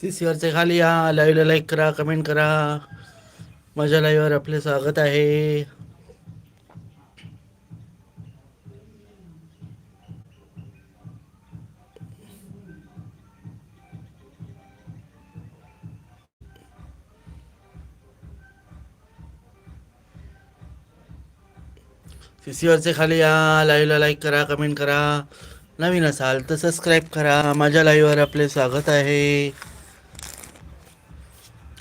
सीसीवरचे खाली या लाईव्हला लाईक करा कमेंट करा. माझ्या लाईव्हवर आपले स्वागत आहे. सीसीवरचे खाली या लाईव्हला लाईक करा कमेंट करा. नवीन असाल तर सबस्क्राईब करा. माझ्या लाईव्हवर आपले स्वागत आहे.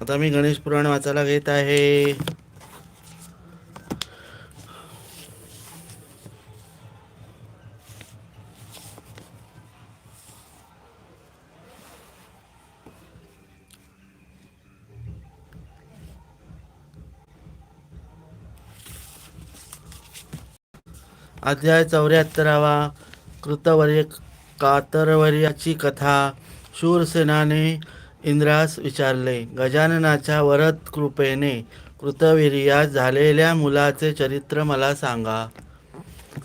आता मी गणेश पुराण वाचायला घेत आहे. अध्याय चौऱ्याहत्तरावा कृतवर्य कातरवर्याची कथा शूरसेनाने इंद्रास विचारले गजाननाच्या वरद कृपेने कृतवीर्यास झालेल्या मुलाचे चरित्र मला सांगा.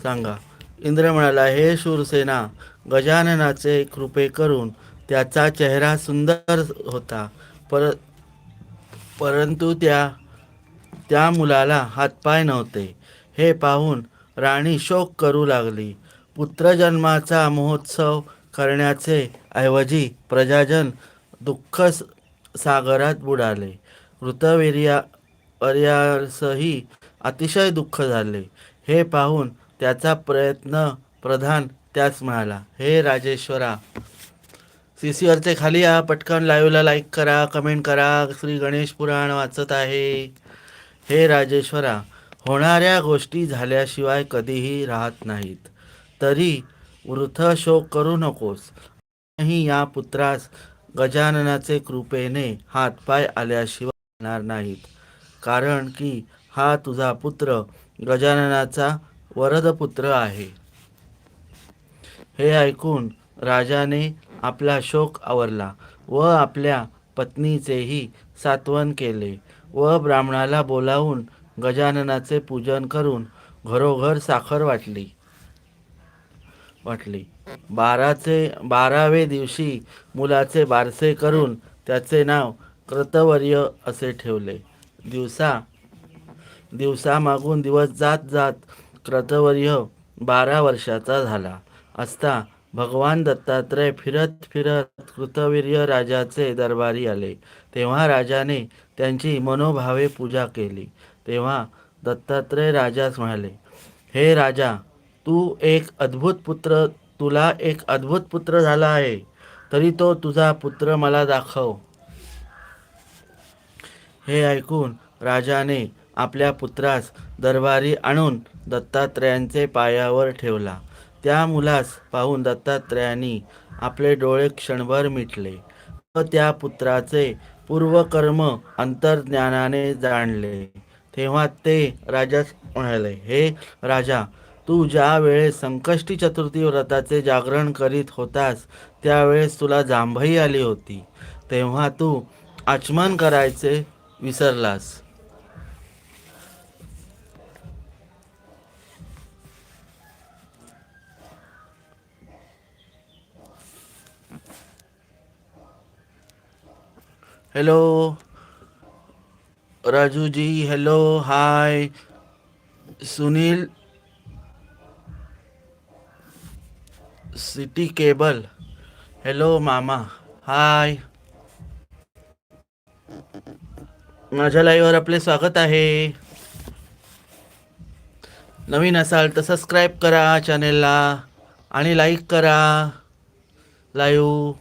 सांगा. इंद्र म्हणाला हे शूरसेना गजाननाचे कृपे करून त्याचा चेहरा सुंदर होता पर परंतु त्या त्या मुलाला हातपाय नव्हते. हे पाहून राणी शोक करू लागली. पुत्रजन्माचा महोत्सव करण्याचे ऐवजी प्रजाजन दुःख सागरात बुडाले. ऋतवीर्या वर्यासही अतिशय दुःख झाले. हे पाहून त्याचा प्रयत्न प्रधान त्यास म्हणाला हे राजेश्वरा सीसीवरचे खाली या. पटकन लाईव्हला लाईक करा कमेंट करा. श्री गणेश पुराण वाचत आहे. हे राजेश्वरा होणाऱ्या गोष्टी झाल्याशिवाय कधीही राहत नाहीत. तरी वृथ शोक करू नकोस. या पुत्रास गजाननाचे कृपेने हातपाय आल्याशिवाय येणार नाहीत. कारण की हा तुझा पुत्र गजाननाचा वरदपुत्र आहे. हे ऐकून राजाने आपला शोक आवरला व आपल्या पत्नीचेही सात्वन केले व ब्राह्मणाला बोलावून गजाननाचे पूजन करून घरोघर साखर वाटली. वाटली. बाराचे बारावे दिवशी मुलाचे बारसे करून त्याचे नाव कृतवर्य असे ठेवले. दिवसा दिवसामागून दिवस जात जात क्रतवर्य बारा वर्षाचा झाला. असता भगवान दत्तात्रय फिरत फिरत कृतवीर्य राजाचे दरबारी आले. तेव्हा राजाने त्यांची मनोभावे पूजा केली. तेव्हा दत्तात्रय राजास म्हणाले हे राजा तू एक अद्भुत पुत्र तुला एक अद्भुत पुत्र झाला आहे. तरी तो तुझा पुत्र मला दाखव. हे ऐकून राजाने आपल्या पुत्रास दरबारी आणून दत्तात्रयांचे पायावर ठेवला. त्या मुलास पाहून दत्तात्रयांनी आपले डोळे क्षणभर मिटले व त्या पुत्राचे पूर्वकर्म अंतर्ज्ञानाने जाणले. तेव्हा ते राजास म्हणाले हे राजा तू ज्या वेळेस संकष्टी चतुर्थी व्रताचे जागरण करीत होतास त्यावेळेस तुला जांभई आली होती. तेव्हा तू आचमन करायचे विसरलास. Hello Rajuji hello hi Sunil city cable. Hello मामा. हाय माझ्या लाईव्हवर आपले स्वागत आहे. नवीन असाल तर सबस्क्राईब करा चॅनेलला आणि लाईक करा. लाईव्ह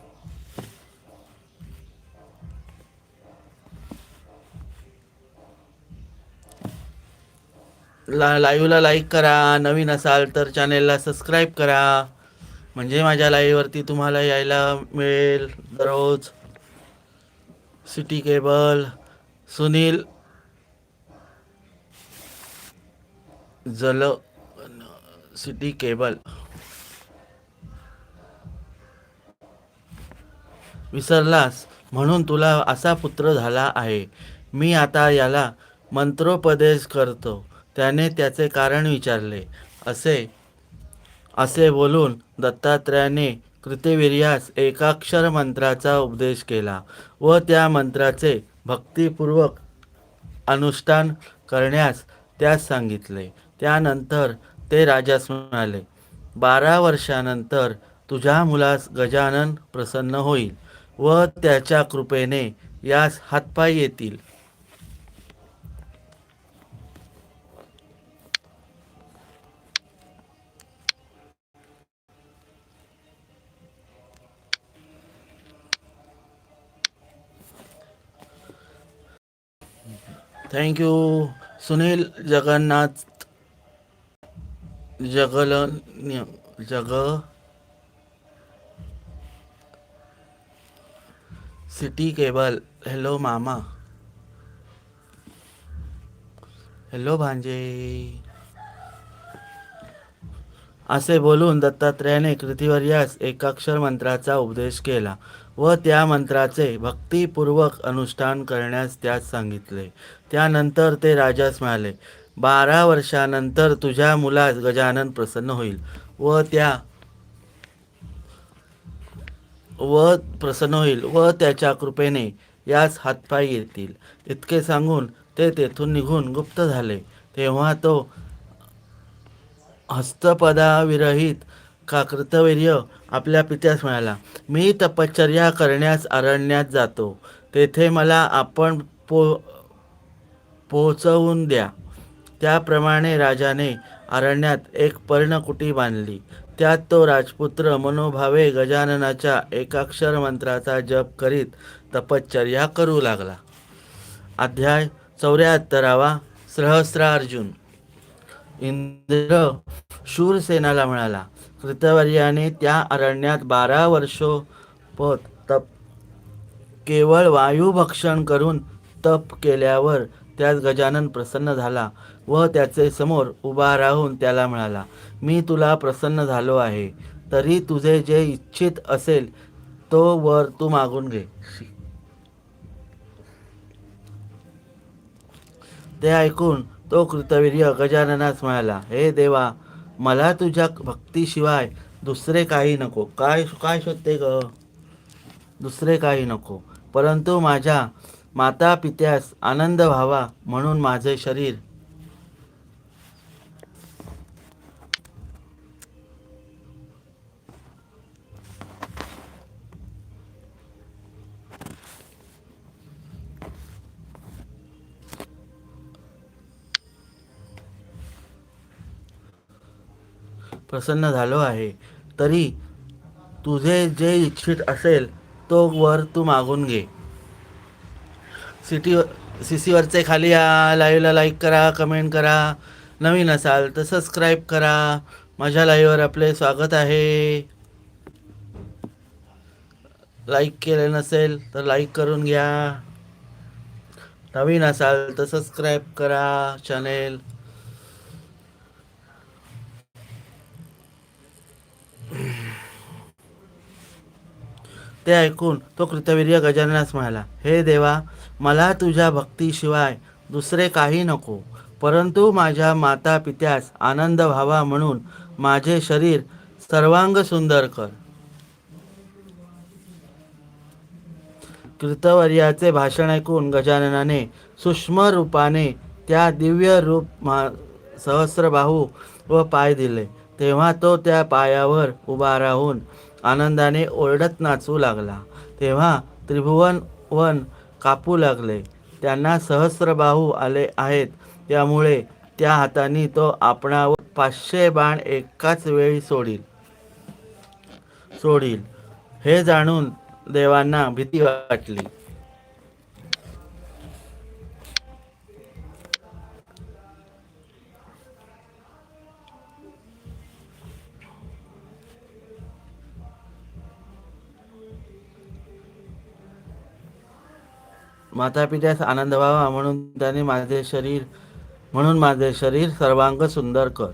ला लाईव्हला लाईक करा. नवीन असाल तर चॅनेलला सबस्क्राईब करा. म्हणजे माझ्या लाईव्हवरती तुम्हाला यायला मिळेल दररोज सिटी केबल सुनील जल सिटी केबल. विसरलास म्हणून तुला असा पुत्र झाला आहे. मी आता याला मंत्रोपदेश करतो. त्याने त्याचे कारण विचारले. असे असे बोलून दत्तात्रयाने कृतिवीर्यास एकाक्षर मंत्राचा उपदेश केला व त्या मंत्राचे भक्तिपूर्वक अनुष्ठान करण्यास त्यास सांगितले. त्यानंतर ते राजास म्हणाले बारा वर्षानंतर तुझ्या मुलास गजानन प्रसन्न होईल व त्याच्या कृपेने यास हातपाय येतील. थँक्यू सुनील जगन्नाथ जगल जग सिटी केबल हेलो मामा हेलो भांजे असे बोलून दत्तात्रयाने कृतिवर्यास एकाक्षर मंत्राचा उपदेश केला व त्या मंत्राचे भक्तिपूर्वक अनुष्ठान करण्यास त्यास सांगितले. त्यानंतर ते राजास म्हणाले बारा वर्षानंतर तुझ्या मुलास गजानन प्रसन्न होईल व त्या व प्रसन्न होईल व त्याच्या कृपेने यास हातपाय येतील. इतके सांगून ते तेथून निघून गुप्त झाले. तेव्हा तो हस्तपदाविरहित का कृतवीर्य आपल्या पित्यास मिळाला. मी तपश्चर्या करण्यास अरण्यात जातो. तेथे मला आपण पो पोहोचवून द्या. त्याप्रमाणे राजाने अरण्यात एक पर्णकुटी बांधली. त्यात तो राजपुत्र मनोभावे गजाननाच्या एकाक्षर मंत्राचा जप करीत तपश्चर्या करू लागला. अध्याय चौऱ्याहत्तरावा सहस्रार्जुन इंद्र शूरसेनाला मिळाला कृतवर्याने त्या अरण्यात बारा वर्षोपत तप केवळ वायुभक्षण करून तप केल्यावर त्यास गजानन प्रसन्न झाला व त्याचे समोर उभा राहून त्याला म्हणाला मी तुला प्रसन्न झालो आहे तरी तुझे जे इच्छित असेल तो वर तू मागून घे. ते ऐकून तो कृतवीर्य गजाननास म्हणाला हे देवा मला तुझ्या भक्तीशिवाय दुसरे काही नको. काय काय शोधते ग? दुसरे काही नको. परंतु माझ्या माता पित्यास आनंद व्हावा म्हणून माझे शरीर प्रसन्न झालो आहे. तरी तुझे जे इच्छित असेल तो वर तू मागून घे. सिटी सी सीवरचे खाली या लाईव्हला लाईक करा कमेंट करा. नवीन असाल तर सबस्क्राईब करा. माझ्या लाईव्हवर आपले स्वागत आहे. लाईक केले नसेल तर लाईक करून घ्या. नवीन असाल तर सबस्क्राईब करा चॅनेल ते ऐकून तो कृतवीर्य गजाननास म्हणाला हे देवा मला तुझ्या भक्तीशिवाय दुसरे काही नको. परंतु माझ्या माता पित्यास आनंद व्हावा म्हणून माझे शरीर सर्वांग सुंदर कर. कृतवर्याचे भाषण ऐकून गजाननाने सूक्ष्म रूपाने त्या दिव्य रूप मा सहस्रबाहू व पाय दिले. तेव्हा तो त्या पायावर उभा राहून आनंदाने ओरडत नाचू लागला. तेव्हा त्रिभुवन वन कापू लागले. त्यांना सहस्रबाहू आले आहेत. त्यामुळे त्या हाताने तो आपणावर पाचशे बाण एकाच वेळी सोडील. सोडील. हे जाणून देवांना भीती वाटली. मातापित्यास आनंद व्हावा म्हणून त्याने माझे शरीर म्हणून माझे शरीर सर्वांग सुंदर कर.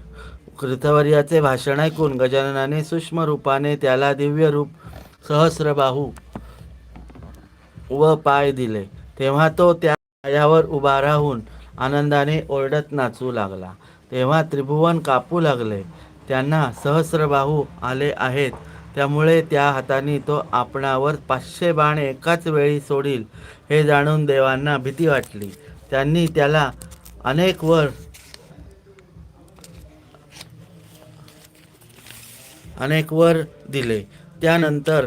कृतवर्याचे भाषण ऐकून गजाननाने सूक्ष्म रूपाने त्याला दिव्य रूप सहस्रबाहू व पाय दिले. तेव्हा तो त्या पायावर उभा राहून आनंदाने ओरडत नाचू लागला. तेव्हा त्रिभुवन कापू लागले. त्यांना सहस्रबाहू आले आहेत. त्यामुळे त्या हाताने तो आपणावर पाचशे बाण एकाच वेळी सोडील हे जाणून देवांना भीती वाटली. त्यांनी त्याला अनेक वर अनेक वर दिले. त्यानंतर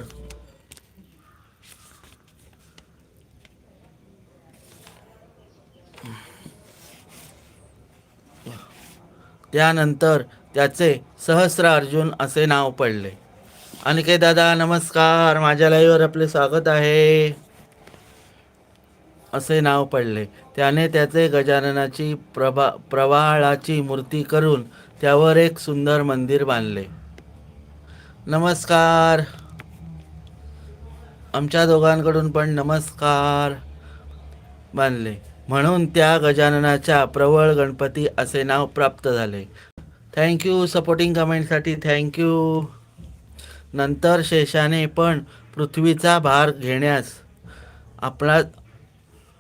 त्यानंतर त्याचे सहस्र अर्जुन असे नाव पडले. अनिकेत दादा नमस्कार. माझ्या लाईव्हवर आपले स्वागत आहे. असे नाव पडले. त्याने त्याचे गजाननाची प्रभा प्रवाळाची मूर्ती करून त्यावर एक सुंदर मंदिर बांधले. नमस्कार. आमच्या दोघांकडून पण नमस्कार बांधले. म्हणून त्या गजाननाच्या प्रवळ गणपती असे नाव प्राप्त झाले. थँक्यू सपोर्टिंग कमेंटसाठी थँक्यू नंतर शेषाने पण पृथ्वीचा भार घेण्यास आपला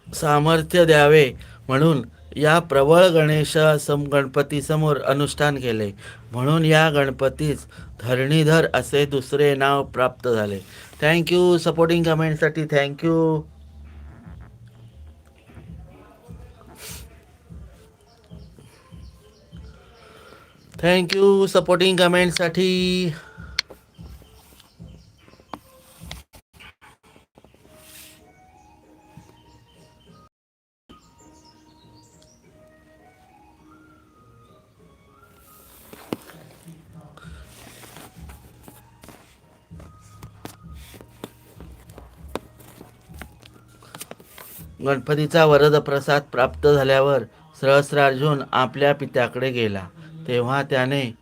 सामर्थ्य द्यावे म्हणून या प्रबळ गणेश सम गणपतीसमोर अनुष्ठान केले. म्हणून या गणपतीस धरणीधर असे दुसरे नाव प्राप्त झाले. Thank you supporting कमेंटसाठी thank you thank you supporting कमेंटसाठी गणपतीचा वरदप्रसाद प्राप्त झाल्यावर सहस्रार्जुन आपल्या पित्याकडे गेला. तेव्हा त्याने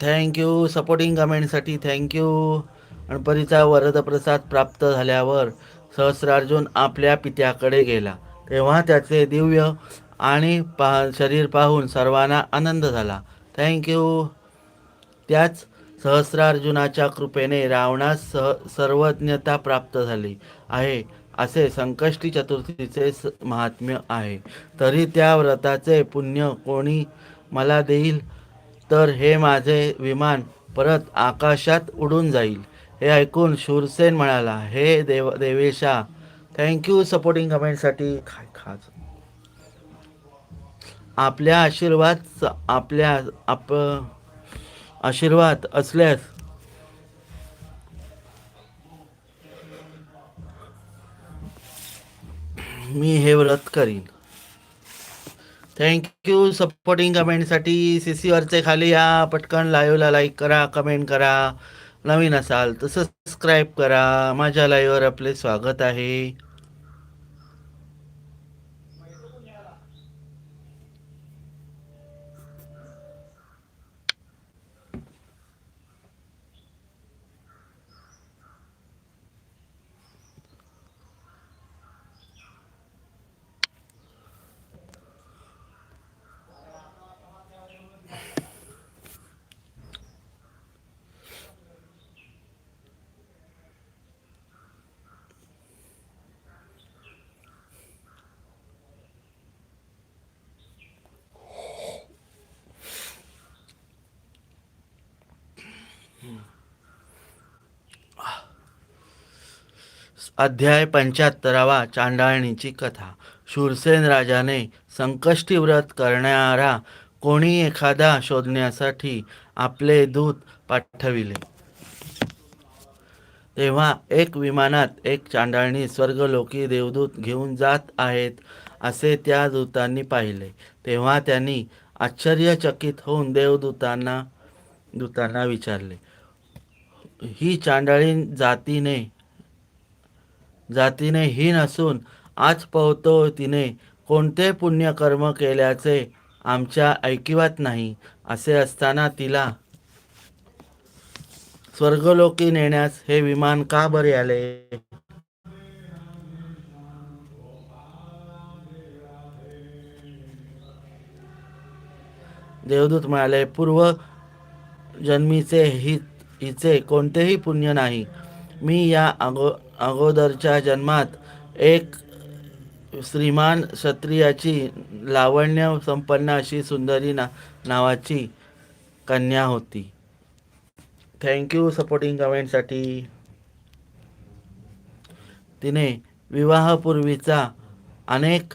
थँक्यू सपोर्टिंग कमेंटसाठी थँक्यू गणपतीचा वरदप्रसाद प्राप्त झाल्यावर सहस्रार्जुन आपल्या पित्याकडे गेला. तेव्हा त्याचे दिव्य आणि पा शरीर पाहून सर्वांना आनंद झाला. थँक्यू त्याच सहस्रार्जुनाच्या कृपेने रावणास सह सर्वज्ञता प्राप्त झाली आहे असे संकष्टी चतुर्थीचे स महात्म्य आहे. तरी त्या व्रताचे पुण्य कोणी मला देईल? तर हे माझे विमान परत आकाशात उडून जाईल. हे ऐकून शूरसेन म्हणाला हे देव देवेशा थँक्यू सपोर्टिंग कमेंटसाठी खाय खास आपल्या आशीर्वाद आपल्या आप आशीर्वाद असल्यास मी हे व्रत करीन. थँक्यू सपोर्टिंग कमेंटसाठी सी सीवरचे खाली या. पटकन लाईव्हला लाईक करा कमेंट करा. नवीन असाल तर सबस्क्राईब करा. माझ्या लाईव्हवर आपले स्वागत आहे. अध्याय पंच्याहत्तरावा चांडाळणीची कथा. शूरसेन राजाने संकष्टी व्रत करणारा कोणी एखादा शोधण्यासाठी आपले दूत पाठविले. तेव्हा एक विमानात एक चांडाळणी स्वर्गलोकी देवदूत घेऊन जात आहेत असे त्या दूतांनी पाहिले. तेव्हा त्यांनी आश्चर्यचकित होऊन देवदूतांना दूतांना विचारले ही चांडाळी जातीने जातीने हीन असून आज पवतो तिने कोणते पुण्यकर्म केल्याचे आमच्या ऐकिवात नाही असे असताना तिला स्वर्गलोकी नेण्यास हे विमान का बरे आले? देवदूत म्हणाले पूर्व जन्मीचे हित हिचे कोणतेही पुण्य नाही. मी या अगो अगोदरच्या जन्मात एक श्रीमान क्षत्रियाची लावण्य संपन्न अशी सुंदरी ना नावाची कन्या होती. थँक्यू सपोर्टिंग कमेंटसाठी तिने विवाहापूर्वीचा अनेक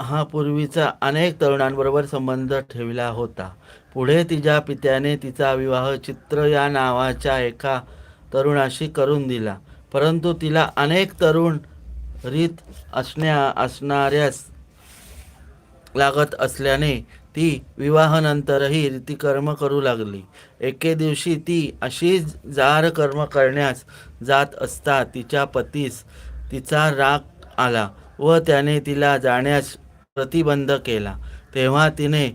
हा पूर्वीचा अनेक तरुणांबरोबर संबंध ठेवला होता. पुढे तिच्या पित्याने तिचा विवाह चित्र या नावाच्या एका तरुणाशी करून दिला. परंतु तिला अनेक तरुण रीत असण्या असणाऱ्यास लागत असल्याने ती विवाहानंतरही रीतिकर्म करू लागली. एके दिवशी ती अशीच जार कर्म करण्यास जात असता तिच्या पतीस तिचा राग आला व त्याने तिला जाण्यास प्रतिबंध केला. तेव्हा तिने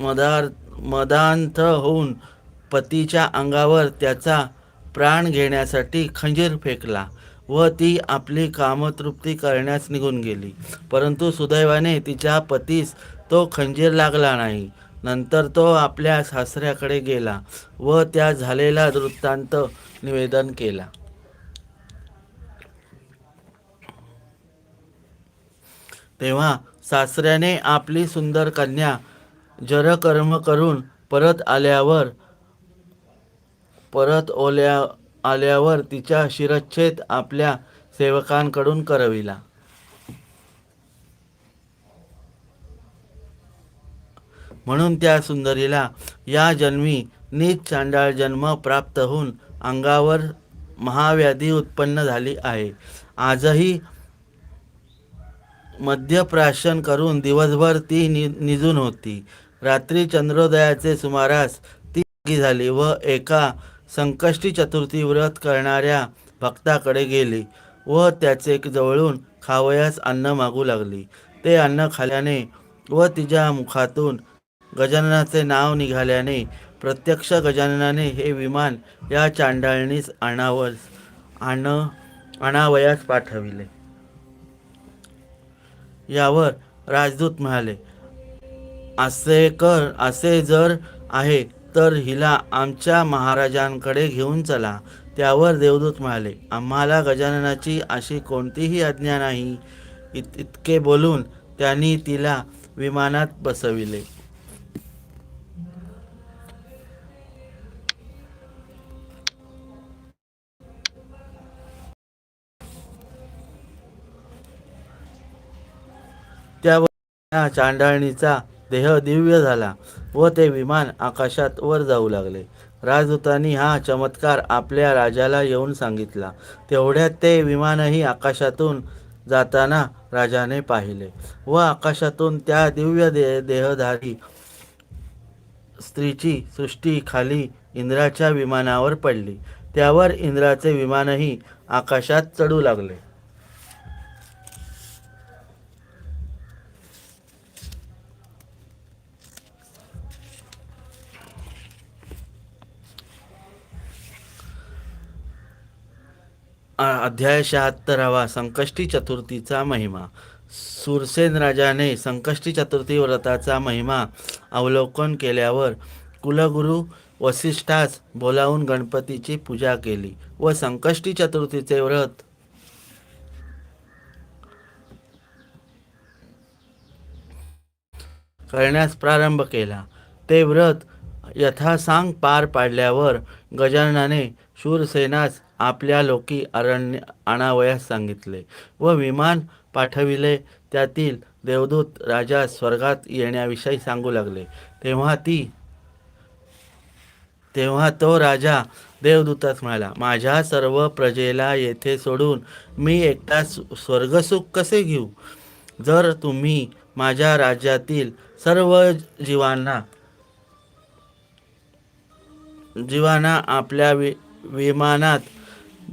मदार मदांत होऊन पतीच्या अंगावर त्याचा प्राण घेण्यासाठी खंजीर फेकला व ती आपली कामतृप्ती करण्यास निघून गेली. परंतु सुदैवाने तिच्या पतीस तो खंजीर लागला नाही. नंतर तो आपल्या सासऱ्याकडे गेला व त्या झालेला वृत्तांत निवेदन केला. तेव्हा सासऱ्याने आपली सुंदर कन्या जरकर्म करून परत आल्यावर परत ओल्या आल्यावर तिच्या शिरच्छेद आपल्या सेवकांकडून करविला. म्हणून त्या सुंदरीला या जन्मी नीच चांडाळ जन्म प्राप्त होऊन अंगावर महाव्याधी उत्पन्न झाली आहे. आजही मद्यप्राशन करून दिवसभर ती नि निजून होती. रात्री चंद्रोदयाचे सुमारास ती झाली व एका संकष्टी चतुर्थी व्रत करणाऱ्या भक्ताकडे गेली व त्याचे जवळून खावयास अन्न मागू लागली. ते अन्न खाल्याने व तिच्या मुखातून गजाननाचे नाव निघाल्याने प्रत्यक्ष गजाननाने हे विमान या चांडाळणीस आणावस आण आणावयास पाठविले. यावर राजदूत म्हणाले असे कर असे जर आहे तर हिला आमच्या महाराजांकडे घेऊन चला. त्यावर देवदूत म्हणाले आम्हाला गजाननाची अशी कोणतीही आज्ञा नाही. इत इतके बोलून त्यांनी तिला विमानात बसविले. त्यावर त्या चांडाळणीचा देह दिव्य झाला व ते विमान आकाशात वर जाऊ लागले. राजदूतांनी हा चमत्कार आपल्या राजाला येऊन सांगितला. तेवढ्यात ते विमानही आकाशातून जाताना राजाने पाहिले व आकाशातून त्या दिव्य दे देहधारी स्त्रीची सृष्टी खाली इंद्राच्या विमानावर पडली. त्यावर इंद्राचे विमानही आकाशात चढू लागले. अध्याय शहात्तरावा संकष्टी चतुर्थीचा महिमा. सुरसेन राजाने संकष्टी चतुर्थी व्रताचा महिमा अवलोकन केल्यावर कुलगुरू वसिष्ठास बोलावून गणपतीची पूजा केली व संकष्टी चतुर्थीचे व्रत करण्यास प्रारंभ केला. ते व्रत यथासांग पार पाडल्यावर गजाननाने शूरसेनास आपल्या लोकी अरण्य आणावयास सांगितले व विमान पाठविले. त्यातील देवदूत राजा स्वर्गात येण्याविषयी सांगू लागले. तेव्हा ती तेव्हा तो राजा देवदूतास म्हणाला माझ्या सर्व प्रजेला येथे सोडून मी एकटा स्वर्गसुख कसे घेऊ? जर तुम्ही माझ्या राज्यातील सर्व जीवांना जीवांना आपल्या वि विमानात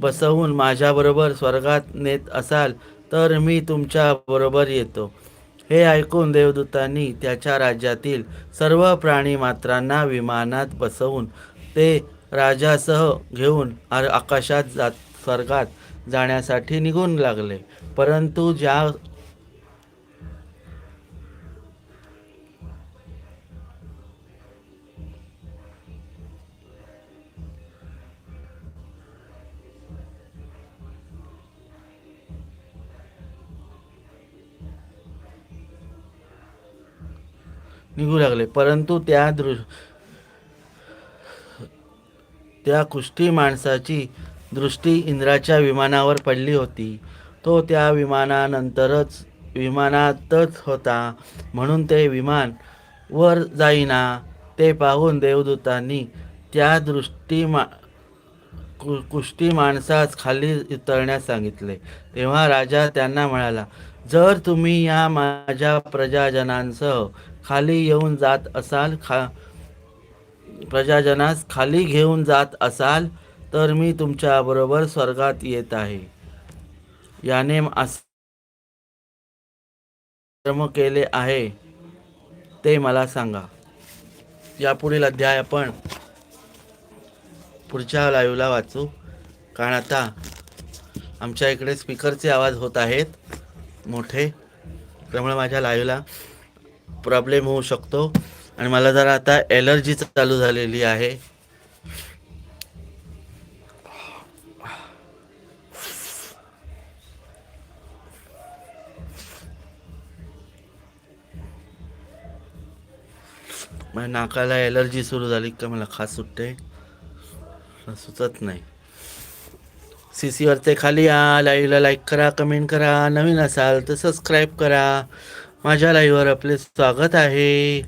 बसवून माझ्याबरोबर स्वर्गात नेत असाल तर मी तुमच्या बरोबर येतो. हे ऐकून देवदूतांनी त्याच्या राज्यातील सर्व प्राणी मात्रांना विमानात बसवून ते राजासह घेऊन आकाशात जात स्वर्गात जाण्यासाठी निघून लागले. परंतु ज्या निघू लागले. परंतु त्या दृ त्या कुष्टी माणसाची दृष्टी इंद्राच्या विमानावर पडली होती. तो त्या विमानानंतरच विमानातच होता. म्हणून ते विमान वर जाईना ते पाहून देवदूतांनी त्या दृष्टी मा कु कुष्टी माणसास खाली उतरण्यास सांगितले. तेव्हा राजा त्यांना म्हणाला जर तुम्ही या माझ्या प्रजाजनांसह खाली येऊन जात असाल खा प्रजाजनास खाली घेऊन जात असाल तर मी तुमच्याबरोबर स्वर्गात येत आहे. याने कर्म केले आहे ते मला सांगा. यापुढील अध्याय आपण पुढच्या लाईव्हला वाचू. कारण आता आमच्या इकडे स्पीकरचे आवाज होत आहेत मोठे. त्यामुळे माझ्या लाईव्हला प्रॉब्लेम होऊ शकतो. आणि मला जरा आता एलर्जी चालू झालेली आहे. माझ्या नाकाला एलर्जी सुरू झाली का मला खास सुटते. सुचत नाही. सी सीवरचे खाली या लाईव्हला लाईक करा कमेंट करा. नवीन असाल तर सबस्क्राईब करा. माझ्या लाईव्हवर आपले स्वागत आहे.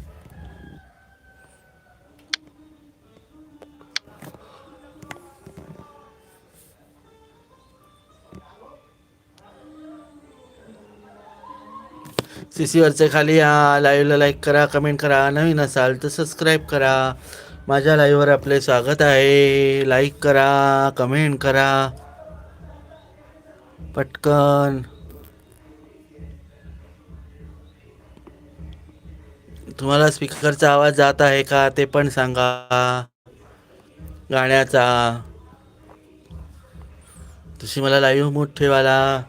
सीसीवरचे खाली या लाईव्हला लाईक करा कमेंट करा नवीन असाल तर सबस्क्राईब करा. माझ्या लाईव्हवर आपले स्वागत आहे. लाईक करा कमेंट करा. पटकन. तुम्हाला स्पीकरचा आवाज जात आहे का? ते पण सांगा. गाण्याचा. तशी मला लाईव्ह मूड ठेवायला.